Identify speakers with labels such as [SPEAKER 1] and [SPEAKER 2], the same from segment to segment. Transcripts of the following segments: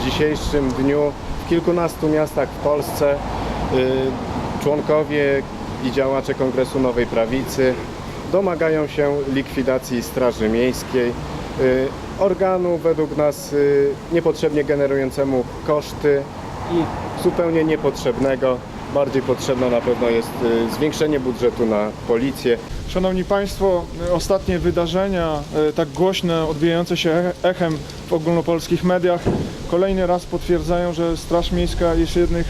[SPEAKER 1] w dzisiejszym dniu w kilkunastu miastach w Polsce y, członkowie i działacze Kongresu Nowej Prawicy domagają się likwidacji Straży Miejskiej, y, organu według nas y, niepotrzebnie generującemu koszty i zupełnie niepotrzebnego. Bardziej potrzebne na pewno jest y, zwiększenie budżetu na policję,
[SPEAKER 2] Szanowni Państwo, ostatnie wydarzenia, e, tak głośne, odbijające się e- echem w ogólnopolskich mediach, kolejny raz potwierdzają, że Straż Miejska jest, jednych,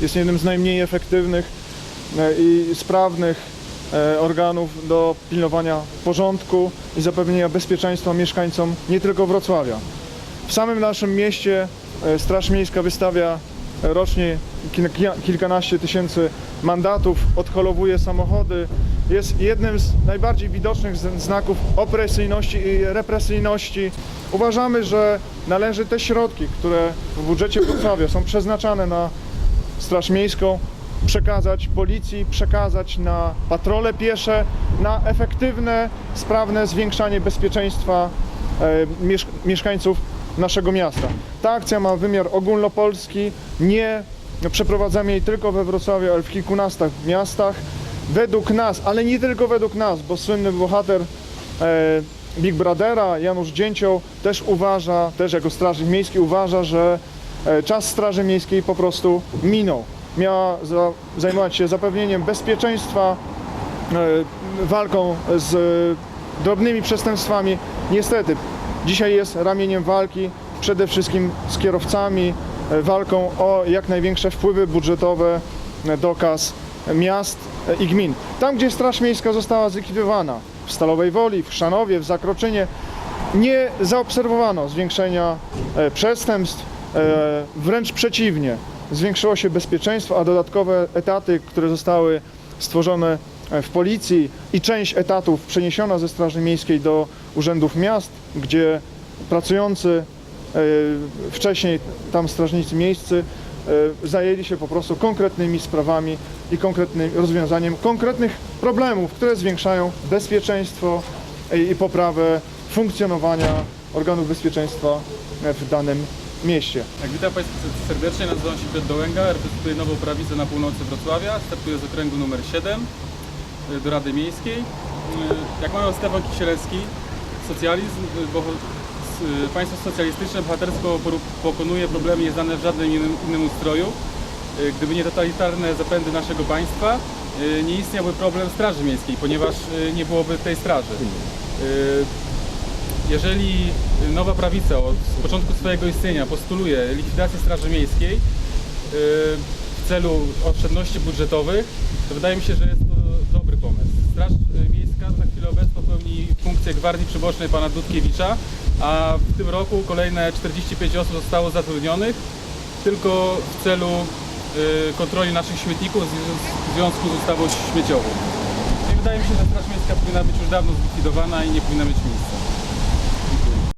[SPEAKER 2] jest jednym z najmniej efektywnych i sprawnych organów do pilnowania porządku i zapewnienia bezpieczeństwa mieszkańcom nie tylko Wrocławia. W samym naszym mieście Straż Miejska wystawia rocznie kilka- kilkanaście tysięcy mandatów, odholowuje samochody. Jest jednym z najbardziej widocznych znaków opresyjności i represyjności. Uważamy, że należy te środki, które w budżecie Wrocławia są przeznaczane na Straż Miejską, przekazać policji, przekazać na patrole piesze, na efektywne, sprawne zwiększanie bezpieczeństwa e, miesz- mieszkańców naszego miasta. Ta akcja ma wymiar ogólnopolski, nie przeprowadzamy jej tylko we Wrocławiu, ale w kilkunastu miastach. Według nas, ale nie tylko według nas, bo słynny bohater e, Big Brothera, Janusz Dzięcioł też uważa, też jako strażnik miejski uważa, że e, czas Straży Miejskiej po prostu minął. Miała za, zajmować się zapewnieniem bezpieczeństwa, e, walką z drobnymi przestępstwami. Niestety, dzisiaj jest ramieniem walki przede wszystkim z kierowcami, e, walką o jak największe wpływy budżetowe e, do kas miast e, i gmin. Tam, gdzie Straż Miejska została zlikwidowana, w Stalowej Woli, w Chrzanowie, w Zakroczynie, nie zaobserwowano zwiększenia przestępstw, wręcz przeciwnie. Zwiększyło się bezpieczeństwo, a dodatkowe etaty, które zostały stworzone w policji i część etatów przeniesiona ze Straży Miejskiej do urzędów miast, gdzie pracujący e, wcześniej tam strażnicy miejscy e, zajęli się po prostu konkretnymi sprawami i konkretnym rozwiązaniem konkretnych problemów, które zwiększają bezpieczeństwo i poprawę funkcjonowania organów bezpieczeństwa w danym mieście.
[SPEAKER 3] Tak, witam Państwa serdecznie, nazywam się Piotr Dołęga, reprezentuję Nową Prawicę na północy Wrocławia, startuję z okręgu numer 7 y, do Rady Miejskiej. Y, Jak mawiał Stefan Kisielewski, socjalizm, y, bo państwo socjalistyczne bohatersko pokonuje problemy nieznane w żadnym innym, innym ustroju. Gdyby nie totalitarne zapędy naszego państwa, nie istniałby problem Straży Miejskiej, ponieważ nie byłoby tej straży. Jeżeli Nowa Prawica od początku swojego istnienia postuluje likwidację Straży Miejskiej w celu oszczędności budżetowych, to wydaje mi się, że jest to. Straż yy, Miejska na chwilę obecną pełni funkcję gwardii przybocznej pana Dudkiewicza, a w tym roku kolejne 45 osób zostało zatrudnionych tylko w celu yy, kontroli naszych śmietników w związku z ustawą śmieciową. I wydaje mi się, że Straż Miejska powinna być już dawno zlikwidowana i nie powinna mieć miejsca.